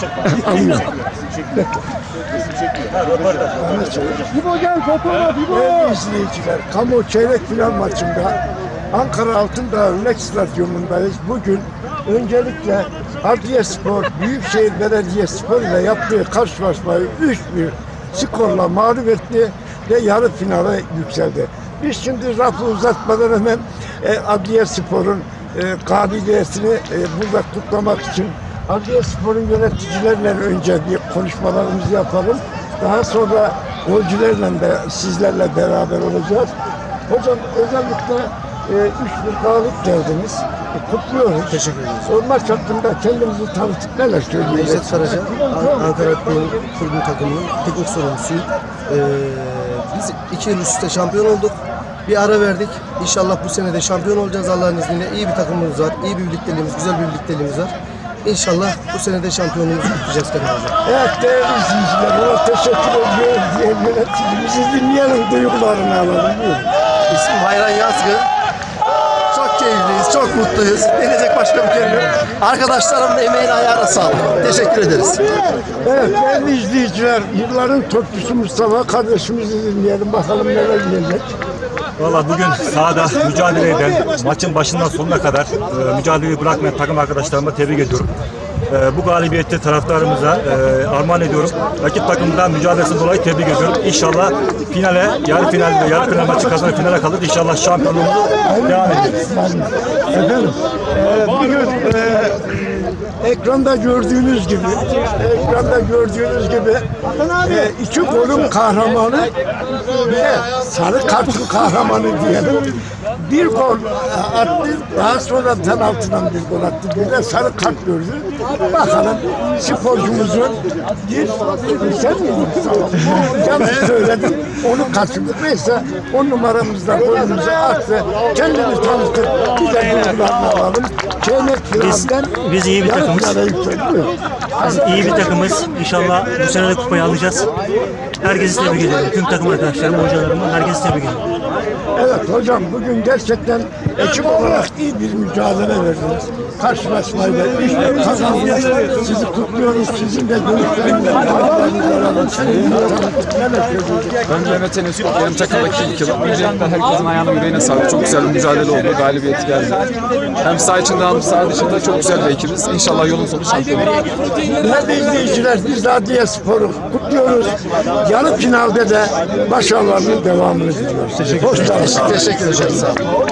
İbo gel fotoğraf İbo. Değerli izleyiciler, Kamu çeyrek final maçında Ankara Altındağ Örnek Stadyumundayız. Bugün öncelikle Harbiye Spor, Büyükşehir Belediyespor ile yaptığı karşılaşmayı 3-1 skorla mağlup etti ve yarı finale yükseldi. Biz şimdi lafı uzatmadan hemen e, Adliye Spor'un e, galibiyetini e, burada kutlamak için Adliye Spor'un yöneticilerle önce bir konuşmalarımızı yapalım. Daha sonra golcülerle de sizlerle beraber olacağız. Hocam özellikle e, üç bir galip geldiniz. E, kutluyoruz. Teşekkür ederiz. O maç hakkında kendimizi tanıtıp neler? Nevzat Karaca, An- Ankara Akdeniz Kulübü takımının teknik sorumlusuyum. Ee, biz iki yıl üst üste şampiyon olduk. Bir ara verdik. İnşallah bu sene de şampiyon olacağız Allah'ın izniyle. İyi bir takımımız var, iyi bir birlikteliğimiz, güzel bir birlikteliğimiz var. İnşallah bu sene de şampiyonluğumuzu kutlayacağız Hocam. Evet değerli izleyiciler, ona teşekkür ediyoruz diye yöneticimizi dinleyelim, duygularını alalım. Buyurun. İsmim Hayran Yazgı. Çok keyifliyiz, çok mutluyuz. Denecek başka bir kelime yok. Arkadaşlarımın emeğine ayağına sağlık. Teşekkür ederiz. Evet değerli izleyiciler, yılların topçusu Mustafa kardeşimizi dinleyelim, bakalım neler diyecek. Valla bugün sahada mücadele eden, maçın başından sonuna kadar e, mücadeleyi bırakmayan takım arkadaşlarıma tebrik ediyorum. E, bu galibiyette taraftarımıza e, armağan ediyorum. Rakip takımdan mücadelesinden dolayı tebrik ediyorum. İnşallah finale, yarı final ve yarı final maçı kazanıp finale kalır. İnşallah şampiyonluğumuzu devam ederiz. Efendim, e, bugün e, ekranda gördüğünüz gibi, ekranda gördüğünüz gibi e, iki golün kahramanı ve sarı kartın kahramanı diyelim. Bir gol attı, daha sonra penaltıdan bir gol attı. Bir de sarı kart gördü. Bakalım sporcumuzun bir, sen miydin? Yanlış söyledim, onu kaçırdık. Neyse on numaramızda golümüzü attı. Kendini tanıtıp bir de duygularını alalım. Çeyrek finalden biz iyi bir takımız. Biz iyi bir takımız. İnşallah bu sene de kupayı alacağız. Herkesi tebrik ediyorum. Tüm takım arkadaşlarım, hocalarımı, herkesi tebrik ediyorum. Evet hocam bugün gerçekten ekip olarak iyi bir mücadele verdiniz. Karşılaşmayla işte kazandınız. Sizi kutluyoruz. Sizin de söyleyeceksiniz? Ben Mehmet Enes Kurt, benim takımdaki ilk yılım. Öncelikle herkesin ayağına yüreğine sağlık. Çok güzel bir mücadele oldu, galibiyet geldi. Hem saha içinde hem saha dışında çok güzel bir ekibiz. İnşallah yolun sonu şampiyonluk. Değerli izleyiciler biz Adliye Spor'u kutluyoruz. Yarı finalde de başarılarının devamını diliyoruz. Teşekkür ederim. Teşekkür ederim. Olun.